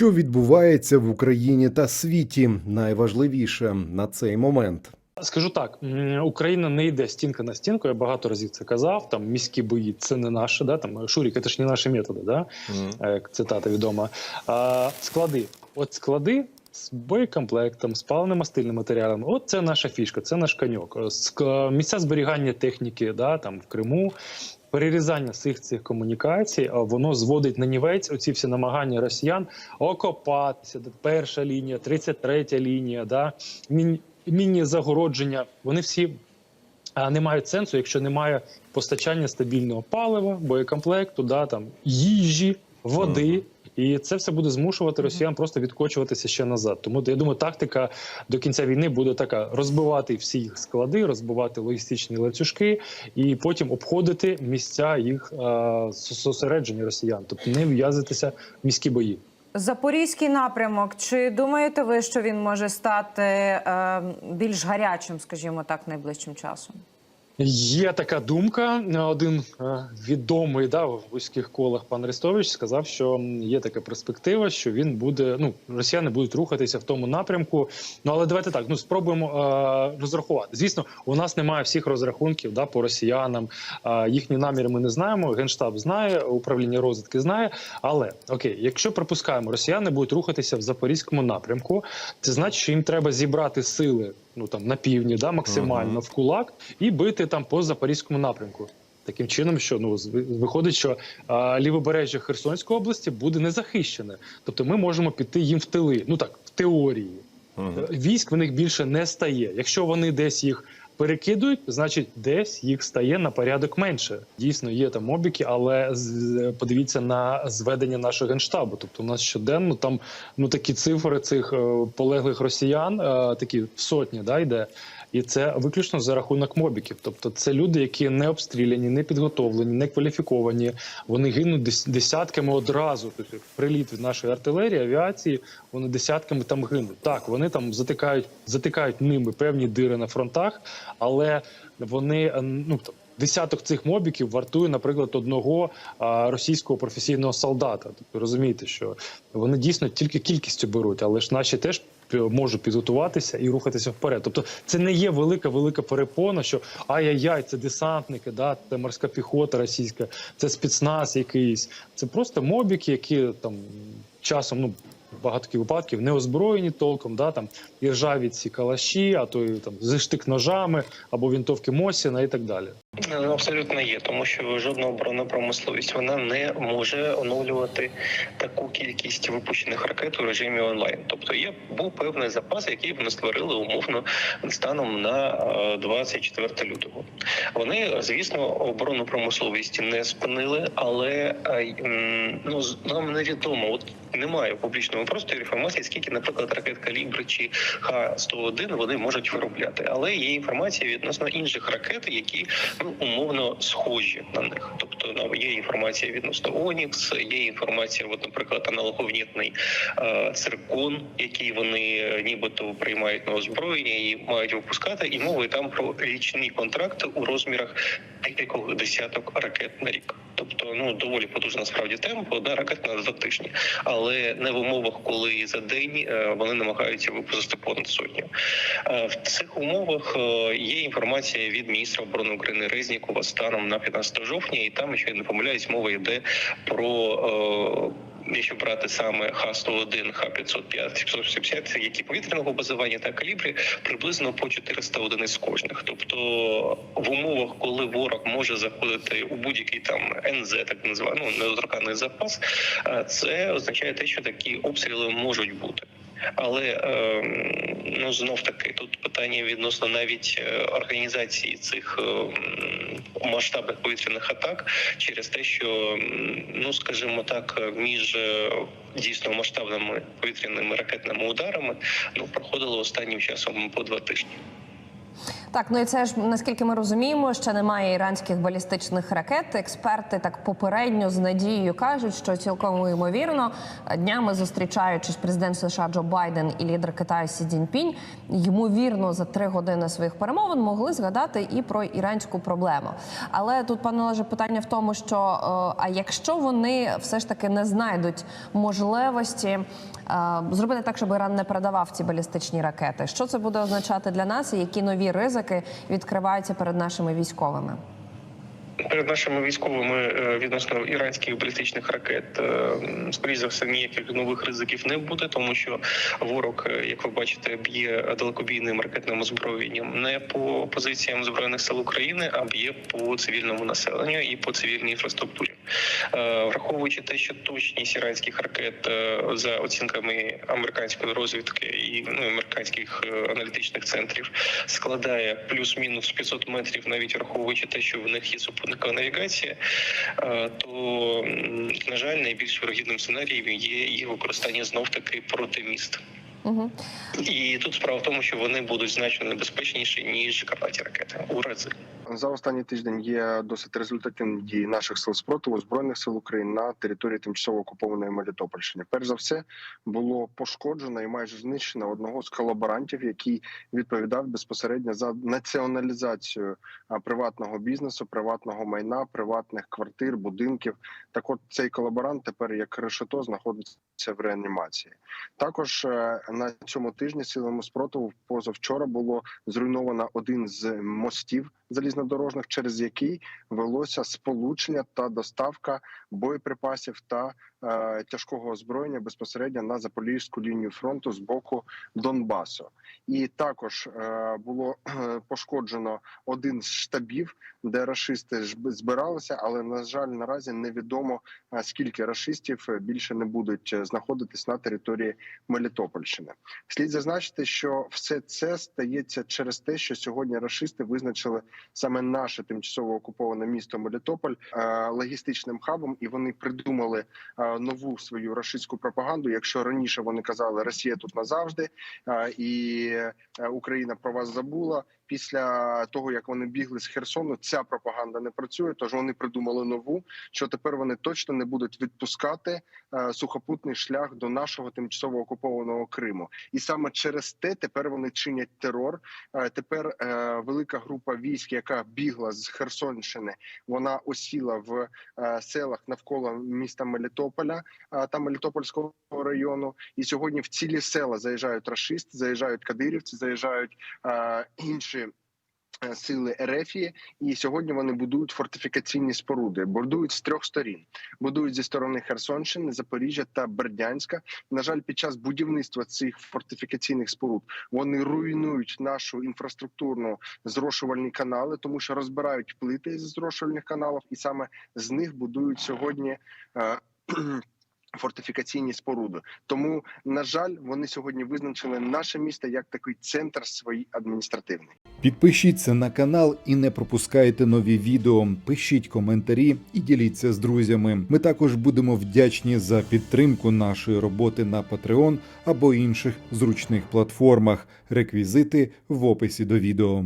Що відбувається в Україні та світі? Найважливіше на цей момент. Скажу так: Україна не йде стінка на стінку. Я багато разів це казав. Там міські бої це не наше, да там Шурік, це ж не наші методи, да як цитата відома. А, склади, от склади. З боєкомплектом, з паливно-мастильним матеріалом. От це наша фішка, це наш коньок. Ск- Місця зберігання техніки, да, там в Криму, перерізання всіх цих комунікацій, воно зводить на нівець оці всі намагання росіян окопатися. Перша лінія, 33 лінія, да, міні, міні-загородження. Вони всі не мають сенсу, якщо немає постачання стабільного палива, боєкомплекту, да, там, їжі, води. І це все буде змушувати росіян просто відкочуватися ще назад. Тому я думаю, тактика до кінця війни буде така: розбивати всі їх склади, розбивати логістичні ланцюжки, і потім обходити місця їх а, зосередження росіян, тобто не в'язатися в міські бої. Запорізький напрямок. Чи думаєте ви, що він може стати е, більш гарячим, скажімо так, найближчим часом? Є така думка. Один е, відомий да, в вузьких колах пан Арестович сказав, що є така перспектива, що він буде. Ну, росіяни будуть рухатися в тому напрямку. Ну але давайте так. Ну спробуємо е, розрахувати. Звісно, у нас немає всіх розрахунків да, по росіянам. Е, їхні наміри ми не знаємо. Генштаб знає, управління розвідки знає. Але окей, якщо припускаємо, росіяни будуть рухатися в запорізькому напрямку, це значить, що їм треба зібрати сили ну там на півдні, да, максимально в кулак і бити там по запорізькому напрямку. Таким чином, що ну виходить, що а, лівобережжя Херсонської області буде незахищене. Тобто ми можемо піти їм в тили. Ну так, в теорії. Військ в них більше не стає. Якщо вони десь їх перекидують, значить десь їх стає на порядок менше. Дійсно, є там обіки, але подивіться на зведення нашого генштабу. Тобто, у нас щоденно там ну такі цифри цих е, полеглих росіян, е, такі сотні, да, йде. І це виключно за рахунок мобіків. Тобто, це люди, які не обстріляні, не підготовлені, не кваліфіковані. Вони гинуть десятками одразу. Тобто, приліт від нашої артилерії, авіації, вони десятками там гинуть. Так, вони там затикають, затикають ними певні дири на фронтах, але вони е, ну. Десяток цих мобіків вартує, наприклад, одного а, російського професійного солдата. Тобто розумієте, що вони дійсно тільки кількістю беруть, але ж наші теж можуть підготуватися і рухатися вперед. Тобто, це не є велика велика перепона, що ай-яй-яй, це десантники, да, це морська піхота російська, це спецназ якийсь. Це просто мобіки, які там часом ну. Багато випадків не озброєні толком, да там і ржаві ці калаші, а то і там зі ножами або вінтовки Мосіна і так далі. Ну, Абсолютно є, тому що жодна оборонна промисловість вона не може оновлювати таку кількість випущених ракет у режимі онлайн. Тобто є був певний запас, який вони створили умовно станом на е, 24 лютого. Вони, звісно, оборонну промисловість не спинили, але е, ну нам невідомо. От немає в публічному просторі інформації, скільки, наприклад, ракет калібри чи Х-101 вони можуть виробляти. Але є інформація відносно інших ракет, які ну умовно схожі на них. Тобто ну, є інформація відносно Онікс, є інформація, от, наприклад, аналоговнітний е, циркон, який вони е, нібито приймають на озброєння і мають випускати. І мови там про річні контракти у розмірах декількох десяток ракет на рік. Тобто, ну доволі потужна справді темп, одна ракета два тижні, але не в умовах, коли за день е, вони намагаються випустити понад сотню. Е, В цих умовах е, є інформація від міністра оборони України Резнікова станом на 15 жовтня, і там, якщо я не помиляюсь, мова йде про. Якщо брати саме Х-101, Х-505, 770, які повітряного базування та калібри, приблизно по 400 одиниць кожних. Тобто в умовах, коли ворог може заходити у будь-який там НЗ, так називаємо, ну, недоторканий запас, це означає те, що такі обстріли можуть бути. Але е, ну знов таки тут питання відносно навіть е, організації цих е, масштабних повітряних атак через те, що ну скажімо так, між е, дійсно масштабними повітряними ракетними ударами ну проходило останнім часом по два тижні. Так, ну і це ж наскільки ми розуміємо, ще немає іранських балістичних ракет. Експерти так попередньо з надією кажуть, що цілком ймовірно днями зустрічаючись президент США Джо Байден і лідер Китаю Сі Цзіньпінь, ймовірно, за три години своїх перемовин могли згадати і про іранську проблему. Але тут пане Олеже, питання в тому, що е, а якщо вони все ж таки не знайдуть можливості е, зробити так, щоб Іран не передавав ці балістичні ракети, що це буде означати для нас, і які нові ризики відкриваються перед нашими військовими? Перед нашими військовими е, відносно іранських балістичних ракет, е, скоріш за все, ніяких нових ризиків не буде, тому що ворог, е, як ви бачите, б'є далекобійним ракетним озброєнням не по позиціям збройних сил України, а б'є по цивільному населенню і по цивільній інфраструктурі. Е, Враховуючи те, що точність іранських ракет е, за оцінками американської розвідки і ну, американських е, аналітичних центрів складає плюс-мінус 500 метрів, навіть враховуючи те, що в них є супутникова навігація, то на жаль, найбільш вирогідним сценарієм є їх використання знов таки проти міст. Угу. І тут справа в тому, що вони будуть значно небезпечніші ніж крилаті ракети у рази. За останній тиждень є досить результативні дії наших сил спротиву збройних сил України на території тимчасово окупованої Мелітопольщини. Перш за все було пошкоджено і майже знищено одного з колаборантів, який відповідав безпосередньо за націоналізацію приватного бізнесу, приватного майна, приватних квартир, будинків. Так, от цей колаборант тепер як решето знаходиться в реанімації. Також е, на цьому тижні силами спротиву позавчора було зруйновано один з мостів залізнодорожних, через який велося сполучення та доставка боєприпасів та тяжкого озброєння безпосередньо на запорізьку лінію фронту з боку Донбасу. І також е, було е, пошкоджено один з штабів, де рашисти збиралися, але на жаль, наразі невідомо е, скільки рашистів е, більше не будуть е, знаходитись на території Мелітопольщини. Слід зазначити, що все це стається через те, що сьогодні рашисти визначили саме наше тимчасово окуповане місто Мелітополь е, логістичним хабом, і вони придумали е, нову свою рашистську пропаганду. Якщо раніше вони казали Росія тут назавжди, і е, Україна про вас забула. Після того як вони бігли з Херсону, ця пропаганда не працює. Тож вони придумали нову, що тепер вони точно не будуть відпускати е, сухопутний шлях до нашого тимчасово окупованого Криму, і саме через те тепер вони чинять терор. Е, тепер велика група військ, яка бігла з Херсонщини, вона осіла в селах навколо міста Мелітополя е, та Мелітопольського району. І сьогодні в цілі села заїжджають рашисти, заїжджають кадирівці, заїжджають е, інші. е, Сили Ерефії, і сьогодні вони будують фортифікаційні споруди. Будують з трьох сторін. Будують зі сторони Херсонщини, Запоріжжя та Бердянська. На жаль, під час будівництва цих фортифікаційних споруд вони руйнують нашу інфраструктурну зрошувальні канали, тому що розбирають плити з зрошувальних каналів, і саме з них будують сьогодні. Фортифікаційні споруди, тому на жаль, вони сьогодні визначили наше місто як такий центр свій адміністративний. Підпишіться на канал і не пропускайте нові відео. Пишіть коментарі і діліться з друзями. Ми також будемо вдячні за підтримку нашої роботи на Patreon або інших зручних платформах. Реквізити в описі до відео.